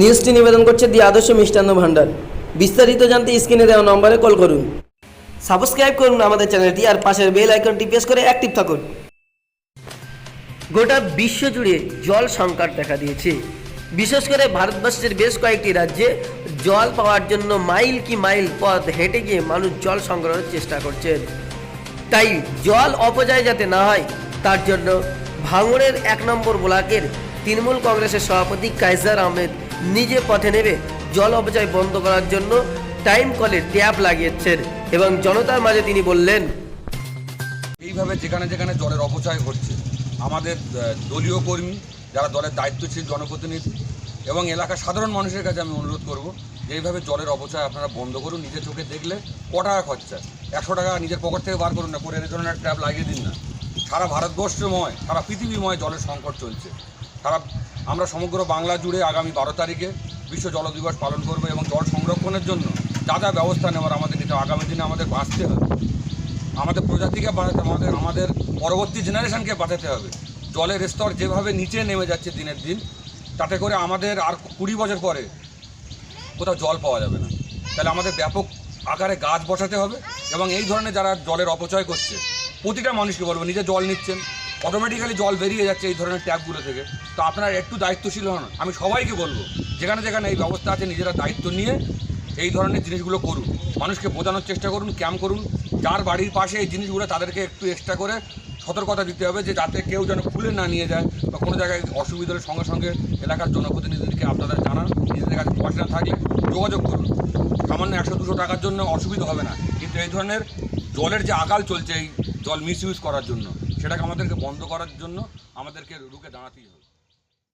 নিউজটি নিবেদন করছে দি আদর্শ মিষ্টান্ন ভাণ্ডার। বিস্তারিত জানতে স্ক্রিনে দেওয়া নম্বরে কল করুন। সাবস্ক্রাইব করুন আমাদের চ্যানেলটি আর পাশের বেল আইকনটি প্রেস করে অ্যাক্টিভ থাকুন। গোটা বিশ্ব জুড়ে জল সংকট দেখা দিয়েছে। বিশেষ করে ভারতবর্ষের বেশ কয়েকটি রাজ্যে জল পাওয়ার জন্য মাইল কি মাইল পথ হেঁটে গিয়ে মানুষ জল সংগ্রহের চেষ্টা করছেন। তাই জল অপচয় যাতে না হয়, তার জন্য ভাঙড়ের এক নম্বর ব্লকের তৃণমূল কংগ্রেসের সভাপতি কাইসার আহমেদ নিজে পথে নেমে জল অপচয় বন্ধ করার জন্য টাইম কলের ট্যাপ লাগিয়েছেন এবং জনতার মাঝে তিনি বললেন, এইভাবে যেখানে যেখানে জলের অপচয় ঘটছে আমাদের দলীয় কর্মী যারা দলের দায়িত্বশীল জনপ্রতিনিধি এবং এলাকার সাধারণ মানুষের কাছে আমি অনুরোধ করব যে এইভাবে জলের অপচয় আপনারা বন্ধ করুন, নিজের চোখে দেখলে ক টাকা খরচা। একশো টাকা নিজের পকেট থেকে বার করুন না করে এর জন্য ট্যাপ লাগিয়ে দিন না। সারা ভারতবর্ষময়, সারা পৃথিবীময় জলের সংকট চলছে। সারা আমরা সমগ্র বাংলা জুড়ে আগামী বারো তারিখে বিশ্ব জল দিবস পালন করব এবং জল সংরক্ষণের জন্য যা যা ব্যবস্থা নেওয়ার আমাদের নিতে আগামী দিনে আমাদের বাঁচতে হবে। আমাদের প্রজাতিকে বাঁচাতে আমাদের আমাদের পরবর্তী জেনারেশনকে বাঁচাতে হবে। জলের স্তর যেভাবে নিচে নেমে যাচ্ছে দিনের দিন, তাতে করে আমাদের আর কুড়ি বছর পরে কোথাও জল পাওয়া যাবে না। তাহলে আমাদের ব্যাপক আকারে গাছ বসাতে হবে এবং এই ধরনের যারা জলের অপচয় করছে, প্রতিটা মানুষকে বলব, নিজে জল নিচ্ছেন। অটোমেটিক্যালি জল বেরিয়ে যাচ্ছে এই ধরনের ট্যাপগুলো থেকে। তো আপনারা একটু দায়িত্বশীল হন। আমি সবাইকে বলব, যেখানে যেখানে এই ব্যবস্থা আছে, নিজেরা দায়িত্ব নিয়ে এই ধরনের জিনিসগুলো করুন। মানুষকে বোঝানোর চেষ্টা করুন ক্যাম্প করুন। যার বাড়ির পাশে এই জিনিসগুলো, তাদেরকে একটু এক্সট্রা করে সতর্কতা দিতে হবে যে যাতে কেউ যেন খুলে না নিয়ে যায় বা কোনো জায়গায় অসুবিধা হলে সঙ্গে সঙ্গে এলাকার জনপ্রতিনিধিদেরকে আপনারা জানান, নিজেদের কাছে পয়সা থাকলে যোগাযোগ করুন। সামান্য একশো দুশো টাকার জন্য অসুবিধা হবে না। কিন্তু এই ধরনের জলের যে আকাল চলছে, এই জল মিস ইউজ করার জন্য। সেটাকে আমাদেরকে বন্ধ করার জন্য আমাদেরকে রুখে দাঁড়াতেই হবে।